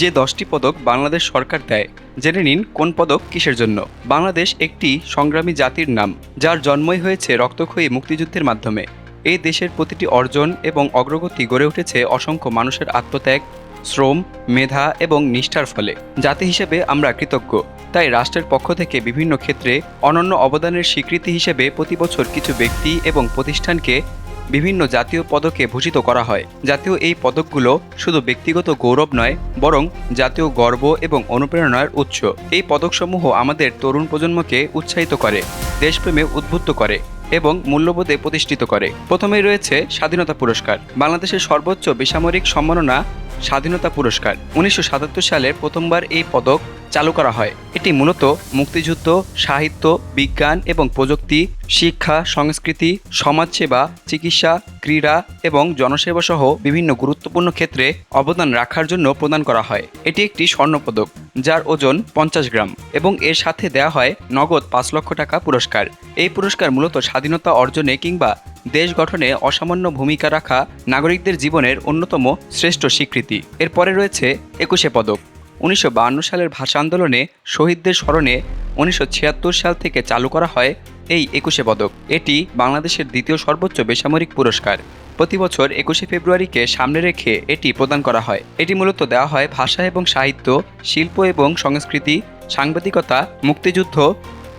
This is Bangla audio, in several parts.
যে দশটি পদক বাংলাদেশ সরকার দেয়, জেনে নিন কোন পদক কিসের জন্য। বাংলাদেশ একটি সংগ্রামী জাতির নাম, যার জন্মই হয়েছে রক্তক্ষয়ী মুক্তিযুদ্ধের মাধ্যমে। এই দেশের প্রতিটি অর্জন এবং অগ্রগতি গড়ে উঠেছে অসংখ্য মানুষের আত্মত্যাগ, শ্রম, মেধা এবং নিষ্ঠার ফলে। জাতি হিসেবে আমরা কৃতজ্ঞ। তাই রাষ্ট্রের পক্ষ থেকে বিভিন্ন ক্ষেত্রে অনন্য অবদানের স্বীকৃতি হিসেবে প্রতি বছর কিছু ব্যক্তি এবং প্রতিষ্ঠানকে বিভিন্ন জাতীয় পদকে ভূষিত করা হয়। জাতীয় এই পদকগুলো শুধু ব্যক্তিগত গৌরব নয়, বরং জাতীয় গর্ব এবং অনুপ্রেরণার উৎস। এই পদকসমূহ আমাদের তরুণ প্রজন্মকে উৎসাহিত করে, দেশপ্রেমে উদ্বুদ্ধ করে এবং মূল্যবোধে প্রতিষ্ঠিত করে। প্রথমেই রয়েছে স্বাধীনতা পুরস্কার। বাংলাদেশের সর্বোচ্চ বেসামরিক সম্মাননা স্বাধীনতা পুরস্কার। উনিশশো সাতাত্তর সালে প্রথমবার এই পদক চালু করা হয়। এটি মূলত মুক্তিযুদ্ধ, সাহিত্য, বিজ্ঞান এবং প্রযুক্তি, শিক্ষা, সংস্কৃতি, সমাজসেবা, চিকিৎসা, ক্রীড়া এবং জনসেবা সহ বিভিন্ন গুরুত্বপূর্ণ ক্ষেত্রে অবদান রাখার জন্য প্রদান করা হয়। এটি একটি স্বর্ণপদক যার ওজন পঞ্চাশ গ্রাম এবং এর সাথে দেওয়া হয় নগদ পাঁচ লক্ষ টাকা পুরস্কার। এই পুরস্কার মূলত স্বাধীনতা অর্জনে কিংবা দেশ গঠনে অসামান্য ভূমিকা রাখা নাগরিকদের জীবনের অন্যতম শ্রেষ্ঠ স্বীকৃতি। এরপরে রয়েছে একুশে পদক। উনিশশো সালের ভাষা আন্দোলনে শহীদদের স্মরণে উনিশশো ছিয়াত্তর সাল থেকে চালু করা হয় এই একুশে পদক। এটি বাংলাদেশের দ্বিতীয় সর্বোচ্চ বেসামরিক পুরস্কার। প্রতি বছর একুশে ফেব্রুয়ারিকে সামনে রেখে এটি প্রদান করা হয়। এটি মূলত দেওয়া হয় ভাষা এবং সাহিত্য, শিল্প এবং সংস্কৃতি, সাংবাদিকতা, মুক্তিযুদ্ধ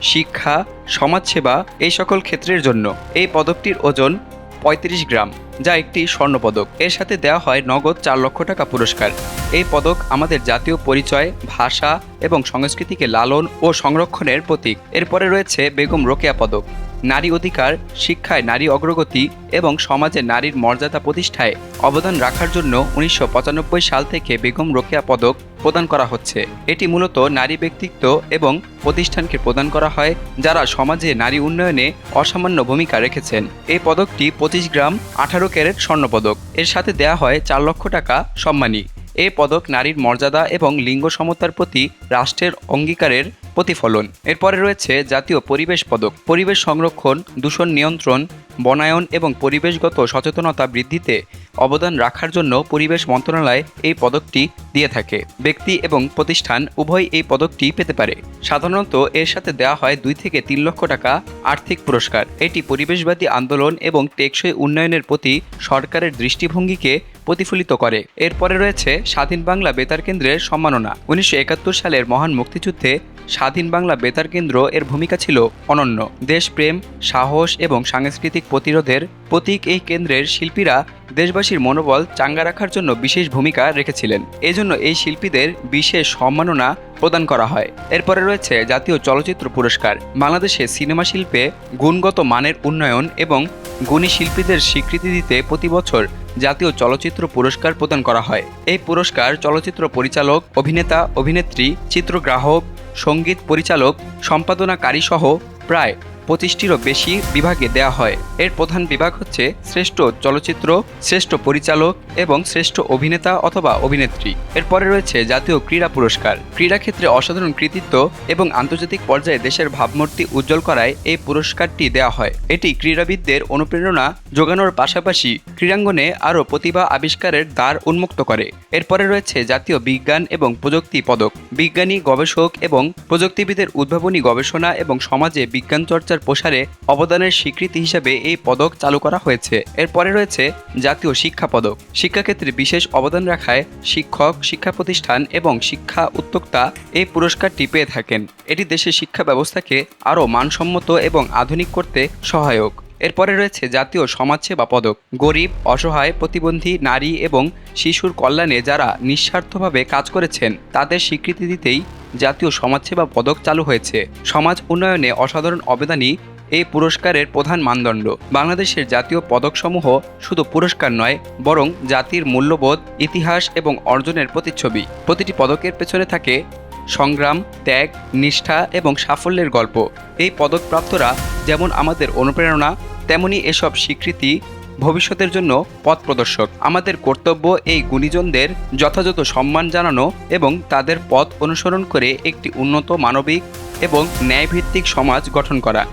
শিক্ষা, সমাজসেবা এই সকল ক্ষেত্রের জন্য এই পদকটির ওজন পঁয়ত্রিশ গ্রাম, যা একটি স্বর্ণপদক এর সাথে দেওয়া হয় নগদ চার লক্ষ টাকা পুরস্কার। এই পদক আমাদের জাতীয় পরিচয়, ভাষা এবং সংস্কৃতিকে লালন ও সংরক্ষণের প্রতীক। এরপরে রয়েছে বেগম রোকেয়া পদক। নারী অধিকার, শিক্ষায় নারী অগ্রগতি এবং সমাজে নারীর মর্যাদা প্রতিষ্ঠায় অবদান রাখার জন্য উনিশশো পঁচানব্বই সাল থেকে বেগম রোকেয়া পদক প্রদান করা হচ্ছে। এটি মূলত নারী ব্যক্তিত্ব এবং প্রতিষ্ঠানকে প্রদান করা হয় যারা সমাজে নারী উন্নয়নে অসামান্য ভূমিকা রেখেছেন। এই পদকটি পঁচিশ গ্রাম, আঠারো ক্যারেট স্বর্ণপদক এর সাথে দেয়া হয় চার লক্ষ টাকা সম্মানী। এ পদক নারীর মর্যাদা এবং লিঙ্গ সমতার প্রতি রাষ্ট্রের অঙ্গীকারের প্রতিফলন। এরপরে রয়েছে জাতীয় পরিবেশ পদক। পরিবেশ সংরক্ষণ, দূষণ নিয়ন্ত্রণ, বনায়ন এবং পরিবেশগত সচেতনতা বৃদ্ধিতে অবদান রাখার জন্য পরিবেশ মন্ত্রণালয় এই পদকটি দিয়ে থাকে। ব্যক্তি এবং প্রতিষ্ঠান উভয় এই পদকটি পেতে পারে। সাধারণত এর সাথে দেওয়া হয় দুই থেকে তিন লক্ষ টাকা আর্থিক পুরস্কার। এটি পরিবেশবাদী আন্দোলন এবং টেকসই উন্নয়নের প্রতি সরকারের দৃষ্টিভঙ্গিকে প্রতিফলিত করে। এরপরে রয়েছে স্বাধীন বাংলা বেতার কেন্দ্রের সম্মাননা। উনিশশো একাত্তর সালের মহান মুক্তিযুদ্ধে স্বাধীন বাংলা বেতার কেন্দ্র এর ভূমিকা ছিল অনন্য। দেশপ্রেম, সাহস এবং সাংস্কৃতিক প্রতিরোধের প্রতীক এই কেন্দ্রের শিল্পীরা দেশবাসীর মনোবল চাঙ্গা রাখার জন্য বিশেষ ভূমিকা রেখেছিলেন। এজন্য এই শিল্পীদের বিশেষ সম্মাননা প্রদান করা হয়। এরপরে রয়েছে জাতীয় চলচ্চিত্র পুরস্কার। বাংলাদেশে সিনেমা শিল্পে গুণগত মানের উন্নয়ন এবং গুণী শিল্পীদের স্বীকৃতি দিতে প্রতি বছর জাতীয় চলচ্চিত্র পুরস্কার প্রদান করা হয়। এই পুরস্কার চলচ্চিত্র পরিচালক, অভিনেতা, অভিনেত্রী, চিত্রগ্রাহক, সংগীত পরিচালক, সম্পাদনাকারী সহ প্রায় পঁচিশটিরও বেশি বিভাগে দেওয়া হয়। এর প্রধান বিভাগ হচ্ছে শ্রেষ্ঠ চলচ্চিত্র, শ্রেষ্ঠ পরিচালক এবং শ্রেষ্ঠ অভিনেতা অথবা অভিনেত্রী। এরপরে রয়েছে জাতীয় ক্রীড়া পুরস্কার। ক্রীড়া ক্ষেত্রে অসাধারণ কৃতিত্ব এবং আন্তর্জাতিক পর্যায়ে দেশের ভাবমূর্তি উজ্জ্বল করায় এই পুরস্কারটি দেওয়া হয়। এটি ক্রীড়াবিদদের অনুপ্রেরণা যোগানোর পাশাপাশি ক্রীড়াঙ্গনে আরও প্রতিভা আবিষ্কারের দ্বার উন্মুক্ত করে। এরপরে রয়েছে জাতীয় বিজ্ঞান এবং প্রযুক্তি পদক। বিজ্ঞানী গবেষক এবং প্রযুক্তিবিদের উদ্ভাবনী গবেষণা এবং সমাজে বিজ্ঞান চর্চার প্রসারে অবদানের স্বীকৃতি হিসেবে এই পদক চালু করা হয়েছে। এরপরে রয়েছে জাতীয় শিক্ষা পদক। শিক্ষাক্ষেত্রে বিশেষ অবদান রাখায় শিক্ষক, শিক্ষা প্রতিষ্ঠান এবং শিক্ষা উদ্যোক্তা এই পুরস্কারটি পেয়ে থাকেন। এটি দেশের শিক্ষা ব্যবস্থাকে আরও মানসম্মত এবং আধুনিক করতে সহায়ক। এরপরে রয়েছে জাতীয় সমাজসেবা পদক। গরিব, অসহায়, প্রতিবন্ধী, নারী এবং শিশুর কল্যাণে যারা নিঃস্বার্থভাবে কাজ করেছেন, তাদের স্বীকৃতি দিতেই জাতীয় সমাজসেবা পদক চালু হয়েছে। সমাজ উন্নয়নে অসাধারণ অবদানই এই পুরস্কারের প্রধান মানদণ্ড। বাংলাদেশের জাতীয় পদকসমূহ শুধু পুরস্কার নয়, বরং জাতির মূল্যবোধ, ইতিহাস এবং অর্জনের প্রতিচ্ছবি। প্রতিটি পদকের পেছনে থাকে সংগ্রাম, ত্যাগ, নিষ্ঠা এবং সাফল্যের গল্প। এই পদকপ্রাপ্তরা যেমন আমাদের অনুপ্রেরণা, তেমনি এসব স্বীকৃতি ভবিষ্যতের জন্য পথ প্রদর্শক। আমাদের কর্তব্য এই গুণীজনদের যথাযথ সম্মান জানানো এবং তাদের পথ অনুসরণ করে একটি উন্নত মানবিক এবং ন্যায়ভিত্তিক সমাজ গঠন করা।